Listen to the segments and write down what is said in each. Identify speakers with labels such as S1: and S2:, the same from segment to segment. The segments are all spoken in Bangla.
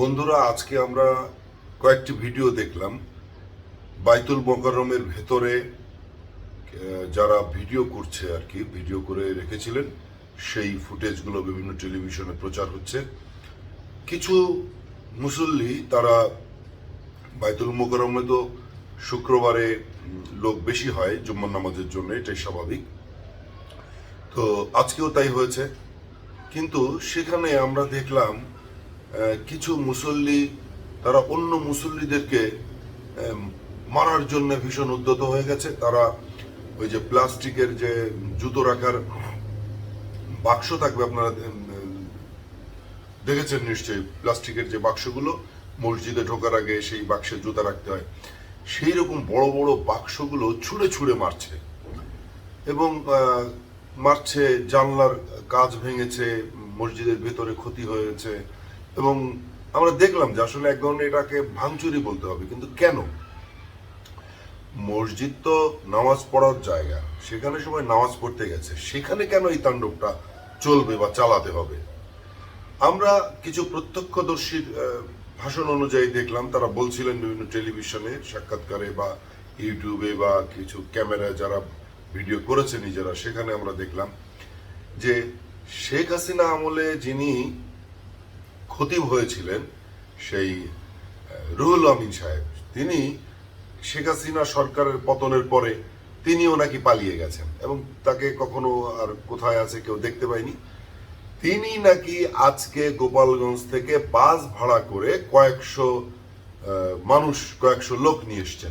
S1: বন্ধুরা, আজকে আমরা কয়েকটি ভিডিও দেখলাম। বাইতুল মোকাররমের ভেতরে যারা ভিডিও করছে আর কি, ভিডিও করে রেখেছিলেন, সেই ফুটেজগুলো বিভিন্ন টেলিভিশনে প্রচার হচ্ছে। কিছু মুসল্লি, তারা বাইতুল মোকাররমে তো শুক্রবারে লোক বেশি হয় জুম্মার নামাজের জন্য, এটাই স্বাভাবিক। তো আজকেও তাই হয়েছে। কিন্তু সেখানে আমরা দেখলাম কিছু মুসল্লি, তারা অন্য মুসল্লিদেরকে মারার জন্য ভীষণ উদ্যত হয়ে গেছে। তারা ওই যে প্লাস্টিকের যে জুতো রাখার বাক্স থাকবে আপনারা দেখেছেন নিশ্চয়ই, প্লাস্টিকের যে বাক্সগুলো, মসজিদে ঢোকার আগে সেই বাক্সে জুতা রাখতে হয়। সেই রকম বড় বড় বাক্সগুলো ছুঁড়ে ছুঁড়ে মারছে। এবং মারছে, জানলার কাজ ভেঙেছে, মসজিদের ভেতরে ক্ষতি হয়েছে। এবং আমরা দেখলাম যে আসলে এক ধরনের এটাকে ভাঙচুরি বলতে হবে, কিন্তু কেন? মসজিদ তো নামাজ পড়ার জায়গা, সেখানে সবাই নামাজ পড়তে গেছে, সেখানে কেন এই তাণ্ডবটা চলবে বা চালাতে হবে? আমরা কিছু প্রত্যক্ষদর্শীর ভাষণ অনুযায়ী দেখলাম, তারা বলছিলেন বিভিন্ন টেলিভিশনে, সাক্ষাৎকারে বা ইউটিউবে বা কিছু ক্যামেরায় যারা ভিডিও করেছে নিজেরা, সেখানে আমরা দেখলাম যে শেখ হাসিনা আমলে যিনি খতিব হয়েছিলেন সেই রুহুল আমিন সাহেব। তিনি শেখ হাসিনা সরকারের পতনের পরে তিনিও নাকি পালিয়ে গেছেন এবং তাকে কখনো আর কোথায় আছে কেউ দেখতে পায়নি। তিনি নাকি আজকে গোপালগঞ্জ থেকে বাস ভাড়া করে কয়েকশো মানুষ, কয়েকশো লোক নিয়ে এসছেন।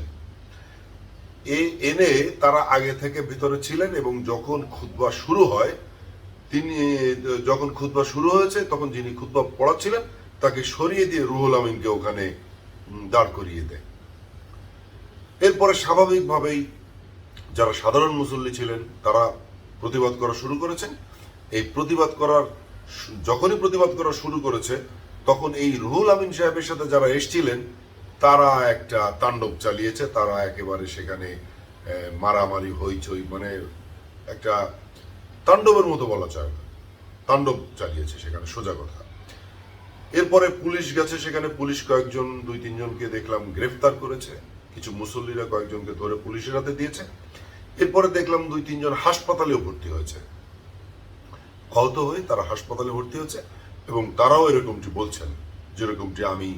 S1: এ- এনে তারা আগে থেকে ভিতরে ছিলেন এবং যখন খুতবা শুরু হয় তিনি যখন খুতবা শুরু হয়েছে, তখন যিনি খুতবা পড়াচ্ছিলেন, তাকে সরিয়ে দিয়ে রুহুল আমিনকে ওখানে দাঁড় করিয়ে দেয়। এরপরে স্বাভাবিকভাবেই যারা সাধারণ মুসল্লি ছিলেন, তারা প্রতিবাদ করা শুরু করেছেন। এই প্রতিবাদ করার, যখনই প্রতিবাদ করা শুরু করেছে, তখন এই রুহুল আমিন সাহেবের সাথে যারা এসছিলেন, তারা একটা তাণ্ডব চালিয়েছে, তারা একেবারে সেখানে মারামারি, হইচই মানে একটা তাণ্ডবের মতো বলা যায় না। তাণ্ডব চালিয়েছে সেখানে, সোজা কথা। এরপরে পুলিশ গেছে সেখানে, পুলিশ কয়েকজন, দুই, তিনজনকে দেখলাম গ্রেফতার করেছে। কিছু মুসল্লিরা কয়েকজনকে ধরে পুলিশের হাতে দিয়েছে। এরপরে দেখলাম দুই, তিনজন হাসপাতালেও ভর্তি হয়েছে। আহত হয়ে তারা হাসপাতালে ভর্তি হয়েছে এবং তারাও এরকমটি বলছেন। যেরকমটি আমি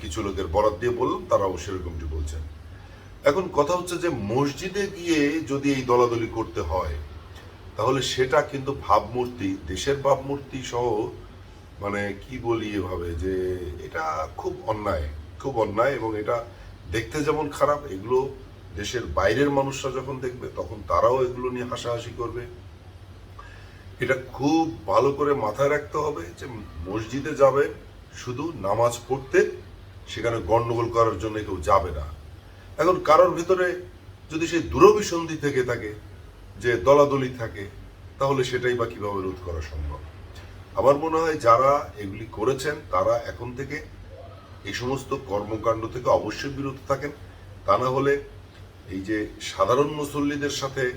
S1: কিছু লোকের বরাদ দিয়ে বললাম, তারাও সেরকমটি বলছেন। এখন কথা হচ্ছে যে মসজিদে গিয়ে যদি এই দলাদলি করতে হয় তাহলে সেটা কিন্তু ভাবমূর্তি, দেশের ভাবমূর্তি সহ মানে কি বলি এভাবে যে এটা খুব অন্যায় খুব অন্যায় এবং এটা দেখতে যেমন খারাপ, এগুলো দেশের বাইরের মানুষরা যখন দেখবে, তখন তারাও এগুলো নিয়ে হাসাহাসি করবে। এটা খুব ভালো করে মাথায় রাখতে হবে যে মসজিদে যাবে, শুধু নামাজ পড়তে, সেখানে গন্ডগোল করার জন্য কেউ যাবে না। এখন কারোর ভিতরে যদি সেই দূরভিসন্ধি থেকে থাকে যে দলাদলি থাকে, তাহলে সেটাই বা কীভাবে রোধ করা সম্ভব? আমার মনে হয় যারা এগুলি করেছেন, তারা এখন থেকে এই সমস্ত কর্মকাণ্ড থেকে অবশ্যই বিরত থাকেন। তা না হলে এই যে সাধারণ মুসল্লিদের সাথে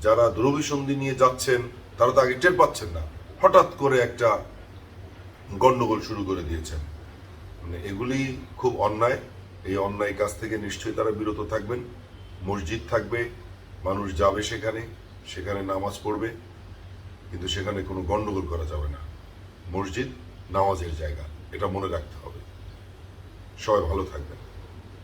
S1: যারা দূরভিসন্ধি নিয়ে যাচ্ছেন, তারা তো আগে টের পাচ্ছেন না। হঠাৎ করে একটা গন্ডগোল শুরু করে দিয়েছেন। মানে এগুলি খুব অন্যায়। এই অন্যায় কাজ থেকে নিশ্চয়ই তারা বিরত থাকবেন। মসজিদ থাকবে, মানুষ যাবে সেখানে। সেখানে নামাজ পড়বে, কিন্তু সেখানে কোনো গণ্ডগোল করা যাবে না। মসজিদ নামাজের জায়গা, এটা মনে রাখতে হবে। সবাই ভালো থাকবেন।